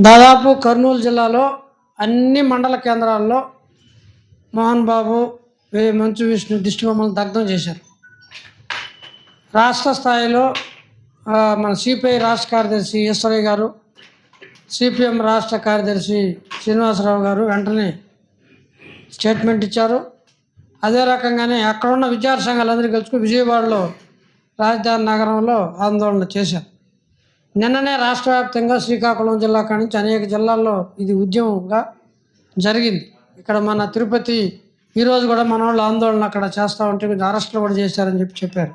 దాదాపు కర్నూలు జిల్లాలో అన్ని మండల కేంద్రాల్లో మోహన్ బాబు వే మంచు విష్ణు దిష్టి బొమ్మలను దగ్ధం చేశారు. రాష్ట్ర స్థాయిలో మన సిపిఐ రాష్ట్ర కార్యదర్శి ఈశ్వరయ్య గారు సిపిఎం రాష్ట్ర కార్యదర్శి శ్రీనివాసరావు గారు వెంటనే స్టేట్మెంట్ ఇచ్చారు. అదే రకంగానే అక్కడున్న విద్యార్థి సంఘాలందరూ కలుసుకుని విజయవాడలో రాజధాని నగరంలో ఆందోళన చేశారు. నిన్ననే రాష్ట్ర వ్యాప్తంగా శ్రీకాకుళం జిల్లా కాడి నుంచి అనేక జిల్లాల్లో ఇది ఉద్యమంగా జరిగింది. ఇక్కడ మన తిరుపతి ఈరోజు కూడా మన వాళ్ళు ఆందోళన అక్కడ చేస్తూ ఉంటే కొంచెం అరెస్టులు కూడా చేశారని చెప్పి చెప్పారు.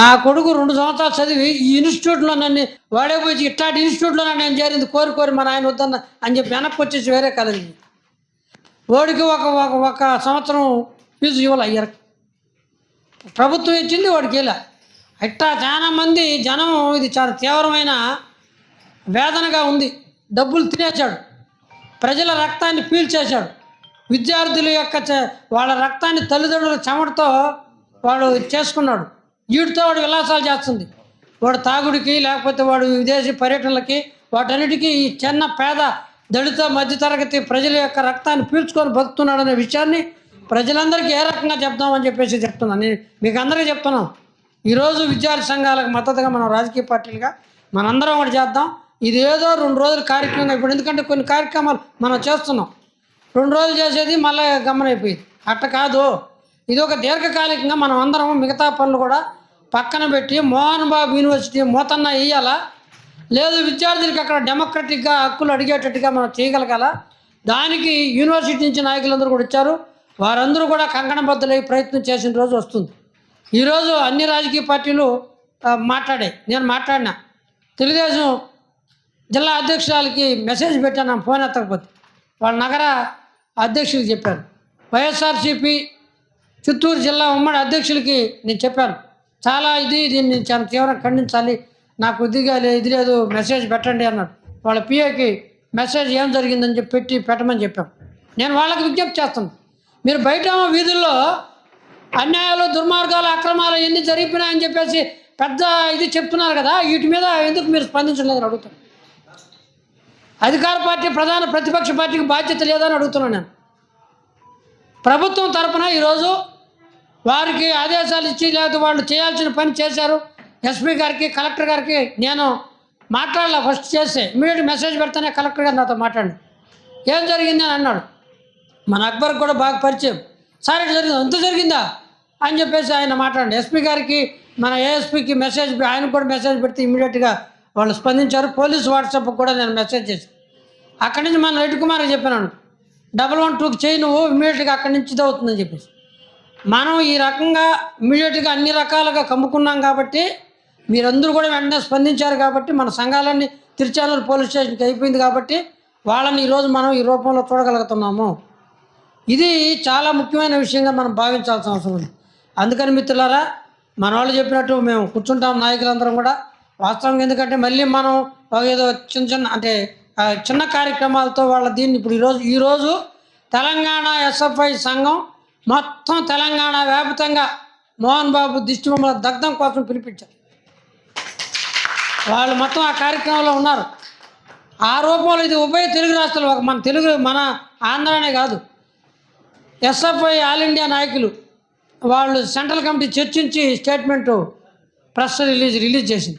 నా కొడుకు రెండు సంవత్సరాలు చదివి ఈ ఇన్స్టిట్యూట్లో నన్ను వాడే పోయి ఇట్లాంటి ఇన్స్టిట్యూట్లో నేను చేరింది కోరి కోరి మన ఆయన వద్దన్న అని చెప్పి వెనక్కి వచ్చేసి వేరే కాలేజీ వాడికి ఒక ఒక ఒక సంవత్సరం ఫీజు ఇవ్వాలి అయ్యారు ప్రభుత్వం ఇచ్చింది వాడికి ఇలా ఇట్టా చాలామంది జనం ఇది చాలా తీవ్రమైన వేదనగా ఉంది. డబ్బులు తినేశాడు. ప్రజల రక్తాన్ని పీల్చేశాడు. విద్యార్థుల యొక్క చ- వాళ్ళ రక్తాన్ని తల్లిదండ్రుల చెమటతో వాడు చేసుకున్నాడు. వీడితో వాడు విలాసాలు చేస్తుంది. వాడు తాగుడికి లేకపోతే వాడు విదేశీ పర్యటనలకి వాటన్నిటికీ ఈ చిన్న పేద దళిత మధ్యతరగతి ప్రజల యొక్క రక్తాన్ని పీల్చుకొని బతుకుతున్నాడు అనే విషయాన్ని ప్రజలందరికీ ఏ రకంగా చెప్తామని చెప్పేసి చెప్తున్నాను. నేను మీకు అందరికీ చెప్తున్నాం ఈరోజు విద్యార్థి సంఘాలకు మద్దతుగా మనం రాజకీయ పార్టీలుగా మనందరం ఒకటి చేద్దాం. ఇది ఏదో రెండు రోజుల కార్యక్రమం ఇప్పుడు ఎందుకంటే కొన్ని కార్యక్రమాలు మనం చేస్తున్నాం. రెండు రోజులు చేసేది మళ్ళీ గమనైపోయింది అట్ట కాదు. ఇది ఒక దీర్ఘకాలికంగా మనం అందరం మిగతా పనులు కూడా పక్కన పెట్టి మోహన్ బాబు యూనివర్సిటీ మూతన్న వేయాలా లేదు విద్యార్థులకి అక్కడ డెమోక్రటిక్గా హక్కులు అడిగేటట్టుగా మనం చేయగలగాల? దానికి యూనివర్సిటీ నుంచి నాయకులందరూ కూడా ఇచ్చారు వారందరూ కూడా కంకణబద్ధులై ప్రయత్నం చేసిన రోజు వస్తుంది. ఈరోజు అన్ని రాజకీయ పార్టీలు మాట్లాడాయి. నేను మాట్లాడినా. తెలుగుదేశం జిల్లా అధ్యక్షురాలకి మెసేజ్ పెట్టాను ఫోన్ ఎత్తకపోతే. వాళ్ళ నగర అధ్యక్షులకి చెప్పాను. వైఎస్ఆర్సీపీ చిత్తూరు జిల్లా ఉమ్మడి అధ్యక్షులకి నేను చెప్పాను. చాలా ఇది దీన్ని చాలా తీవ్రంగా ఖండించాలి. నాకు ఇదిగా లే ఇది లేదు మెసేజ్ పెట్టండి అన్నాడు. వాళ్ళ పిఏకి మెసేజ్ ఏం జరిగిందని చెప్పి పెట్టి పెట్టమని చెప్పాం. నేను వాళ్ళకి విజ్ఞప్తి చేస్తాను. మీరు బయట వీధుల్లో అన్యాయాలు దుర్మార్గాలు అక్రమాలు ఎన్ని జరిగిపోయినాయని చెప్పేసి పెద్ద ఇది చెప్తున్నారు కదా. వీటి మీద ఎందుకు మీరు స్పందించలేదని అడుగుతాను అధికార పార్టీ ప్రధాన ప్రతిపక్ష పార్టీకి బాధ్యత లేదని అడుగుతున్నాను నేను. ప్రభుత్వం తరపున ఈరోజు వారికి ఆదేశాలు ఇచ్చి లేకపోతే వాళ్ళు చేయాల్సిన పని చేశారు. ఎస్పీ గారికి కలెక్టర్ గారికి నేను మాట్లాడాల. ఫస్ట్ చేస్తే ఇమీడియట్ మెసేజ్ పెడితేనే కలెక్టర్ గారు నాతో మాట్లాడి ఏం జరిగింది అని అన్నాడు. మన అక్బర్ కూడా బాగా పరిచయం. సార్ ఇట్లా జరిగింది? ఎంత జరిగిందా? అని చెప్పేసి ఆయన మాట్లాడండి. ఎస్పీ గారికి మన ఏఎస్పీకి మెసేజ్ ఆయన కూడా మెసేజ్ పెడితే ఇమీడియట్గా వాళ్ళు స్పందించారు. పోలీస్ వాట్సాప్ కూడా నేను మెసేజ్ చేశాను. అక్కడి నుంచి మన రెడ్డి కుమార్కి చెప్పాను డబల్ వన్ టూకి చేయి నువ్వు ఇమీడియట్గా అక్కడి నుంచి ఇది అవుతుందని చెప్పేసి. మనం ఈ రకంగా ఇమీడియట్గా అన్ని రకాలుగా కమ్ముకున్నాం కాబట్టి మీరందరూ కూడా వెంటనే స్పందించారు కాబట్టి మన సంఘాలన్నీ తిరుచానూరు పోలీస్ స్టేషన్కి అయిపోయింది కాబట్టి వాళ్ళని ఈరోజు మనం ఈ రూపంలో చూడగలుగుతున్నాము. ఇది చాలా ముఖ్యమైన విషయంగా మనం భావించాల్సిన అవసరం ఉంది. అందుకని మిత్రులారా మన వాళ్ళు చెప్పినట్టు మేము కూర్చుంటాం నాయకులందరం కూడా. వాస్తవంగా ఎందుకంటే మళ్ళీ మనం ఏదో చిన్న చిన్న అంటే చిన్న కార్యక్రమాలతో వాళ్ళ దీన్ని ఇప్పుడు ఈరోజు ఈరోజు తెలంగాణ ఎస్ఎఫ్ఐ సంఘం మొత్తం తెలంగాణ వ్యాప్తంగా మోహన్ బాబు దిష్టి బొమ్మల దగ్ధం కోసం పిలిపించారు. వాళ్ళు మొత్తం ఆ కార్యక్రమంలో ఉన్నారు. ఆ రూపంలో ఇది ఉభయ తెలుగు రాష్ట్రాలు ఒక మన తెలుగు మన ఆంధ్రానే కాదు. ఎస్ఎఫ్ఐ ఆల్ ఇండియా నాయకులు వాళ్ళు సెంట్రల్ కమిటీ చర్చించి స్టేట్మెంటు ప్రెస్ రిలీజ్ రిలీజ్ చేసింది.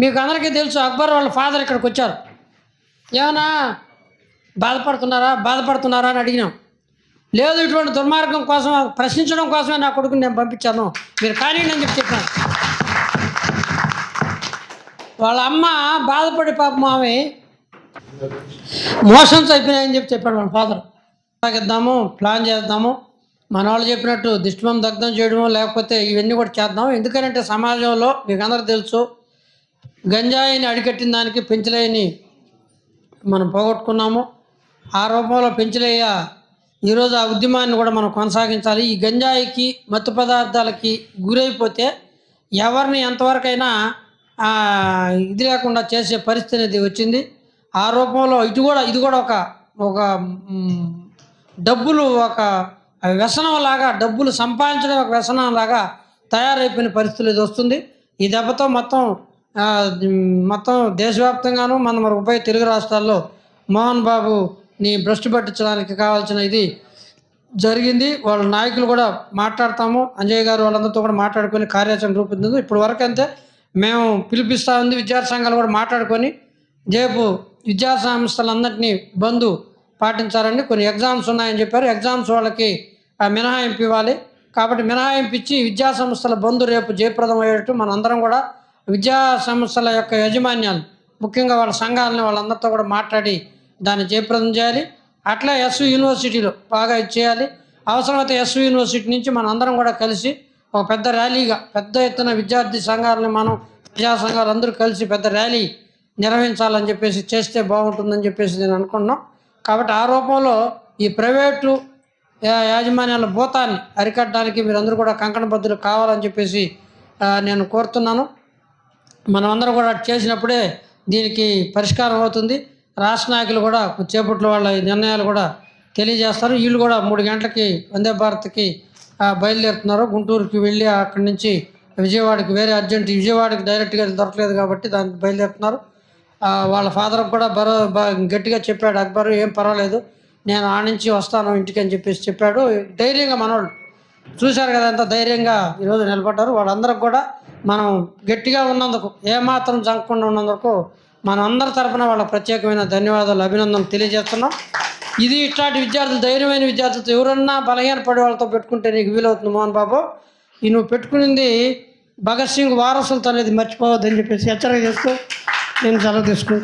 మీకు అందరికీ తెలుసు అక్బర్ వాళ్ళ ఫాదర్ ఇక్కడికి వచ్చారు. ఏమన్నా బాధపడుతున్నారా? బాధపడుతున్నారా అని అడిగినాం. లేదు ఇటువంటి దుర్మార్గం కోసం ప్రశ్నించడం కోసమే నా కొడుకుని నేను పంపించాను. మీరు కానీ నేను చెప్పి చెప్పాను. వాళ్ళ అమ్మ బాధపడి పాపం ఆమె మోషన్స్ అయిపోయినాయని చెప్పి చెప్పాడు వాళ్ళ ఫాదర్. తాగిద్దాము ప్లాన్ చేద్దాము. మన వాళ్ళు చెప్పినట్టు దిష్టిమం దగ్ధం చేయడము లేకపోతే ఇవన్నీ కూడా చేద్దాం. ఎందుకంటే సమాజంలో మీకు అందరూ తెలుసు గంజాయిని అడికట్టిన దానికి పెంచలేని మనం పోగొట్టుకున్నాము. ఆ రూపంలో పెంచలేయ? ఈరోజు ఆ ఉద్యమాన్ని కూడా మనం కొనసాగించాలి. ఈ గంజాయికి మత్తు పదార్థాలకి గురైపోతే ఎవరిని ఎంతవరకైనా ఇది లేకుండా చేసే పరిస్థితి అనేది వచ్చింది. ఆ రూపంలో ఇటు కూడా ఇది కూడా ఒక ఒక డబ్బులు ఒక వ్యసనం లాగా డబ్బులు సంపాదించడం ఒక వ్యసనం లాగా తయారైపోయిన పరిస్థితులు ఇది వస్తుంది. ఈ దెబ్బతో మొత్తం మొత్తం దేశవ్యాప్తంగాను మన మన ఉభయ తెలుగు రాష్ట్రాల్లో మోహన్ బాబు ని భ్రష్టు పట్టించడానికి కావాల్సిన ఇది జరిగింది. వాళ్ళ నాయకులు కూడా మాట్లాడతాము. అంజయ్ గారు వాళ్ళందరితో కూడా మాట్లాడుకొని కార్యాచరణ రూపొందింది ఇప్పుడు వరకు అంతే. మేము పిలిపిస్తా ఉంది విద్యార్థి సంఘాలు కూడా మాట్లాడుకొని రేపు విద్యా సంస్థలందరినీ బంధు పాటించాలని కొన్ని ఎగ్జామ్స్ ఉన్నాయని చెప్పారు. ఎగ్జామ్స్ వాళ్ళకి మినహాయింపు ఇవ్వాలి. కాబట్టి మినహాయింపు ఇచ్చి విద్యా సంస్థల బంధు రేపు జయప్రదం అయ్యేటట్టు మనందరం కూడా విద్యా సంస్థల యొక్క యాజమాన్యాలు ముఖ్యంగా వాళ్ళ సంఘాలని వాళ్ళందరితో కూడా మాట్లాడి దాన్ని జయప్రదం చేయాలి. అట్లా ఎస్వి యూనివర్సిటీలో బాగా ఇది చేయాలి. అవసరమైతే ఎస్వి యూనివర్సిటీ నుంచి మన అందరం కూడా కలిసి ఒక పెద్ద ర్యాలీగా పెద్ద ఎత్తున విద్యార్థి సంఘాలని మనం ప్రజా సంఘాలు అందరూ కలిసి పెద్ద ర్యాలీ నిర్వహించాలని చెప్పేసి చేస్తే బాగుంటుందని చెప్పేసి నేను అనుకున్నాం కాబట్టి ఆ రూపంలో ఈ ప్రైవేటు యాజమాన్యాల భూతాన్ని అరికట్టడానికి మీరందరూ కూడా కంకణబద్దులు కావాలని చెప్పేసి నేను కోరుతున్నాను. మనమందరం కూడా అటు చేసినప్పుడే దీనికి పరిష్కారం అవుతుంది. రాష్ట్ర నాయకులు కూడా చేపట్ల వాళ్ళ నిర్ణయాలు కూడా తెలియజేస్తారు. వీళ్ళు కూడా మూడు గంటలకి వందే భారత్కి బయలుదేరుతున్నారు. గుంటూరుకి వెళ్ళి అక్కడి నుంచి విజయవాడకి వేరే అర్జెంట్ విజయవాడకి డైరెక్ట్గా దొరకలేదు కాబట్టి దానికి బయలుదేరుతున్నారు. వాళ్ళ ఫాదర్ కూడా బరో గట్టిగా చెప్పాడు అక్బర్ ఏం పర్వాలేదు. నేను ఆ నుంచి వస్తాను ఇంటికి అని చెప్పేసి చెప్పాడు. ధైర్యంగా మనోళ్ళు చూశారు కదా ఎంత ధైర్యంగా ఈరోజు నిలబడ్డారు. వాళ్ళందరికి కూడా మనం గట్టిగా ఉన్నందుకు ఏమాత్రం జంకకుండా ఉన్నందుకు మన అందరి తరఫున వాళ్ళ ప్రత్యేకమైన ధన్యవాదాలు అభినందనలు తెలియజేస్తున్నాం. ఇది ఇట్లాంటి విద్యార్థులు ధైర్యమైన విద్యార్థులతో ఎవరన్నా బలహీన పడే వాళ్ళతో పెట్టుకుంటే నీకు వీలవుతుంది మోహన్ బాబు. ఈ నువ్వు పెట్టుకునింది భగత్ సింగ్ వారసులతో అనేది మర్చిపోవద్దని చెప్పేసి హెచ్చరిక చేస్తూ నేను సెలవు తీసుకుంటాను